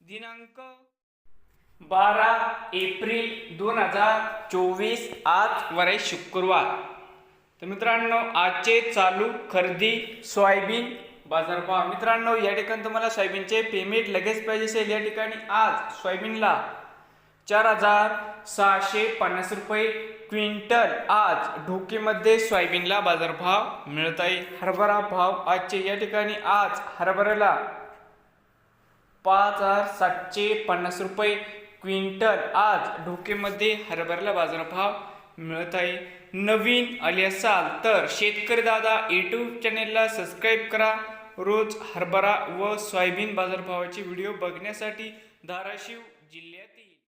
दिनांक बारा एप्रिल दोन हजार चोवीस आज वरे शुक्रवार. तर मित्रांनो आजचे चालू खरेदी सोयाबीन बाजारभाव. मित्रांनो या ठिकाणी तुम्हाला सोयाबीनचे पेमेंट लगेच पाहिजे असेल. या ठिकाणी आज सोयाबीनला चार हजार सहाशे पन्नास रुपये क्विंटल आज ढोकेमध्ये सोयाबीनला बाजारभाव मिळत आहे. हरभरा भाव आजचे या ठिकाणी आज हरभऱ्याला पाच हजार सातशे पन्नास रुपये क्विंटल आज ढोकेमध्ये हरभऱ्याला बाजारभाव मिळत आहे. नवीन आले असाल तर शेतकरी दादा यूट्यूब चॅनेलला सबस्क्राईब करा. रोज हरभरा व सोयाबीन बाजारभावाचे व्हिडिओ बघण्यासाठी धाराशिव जिल्ह्यातील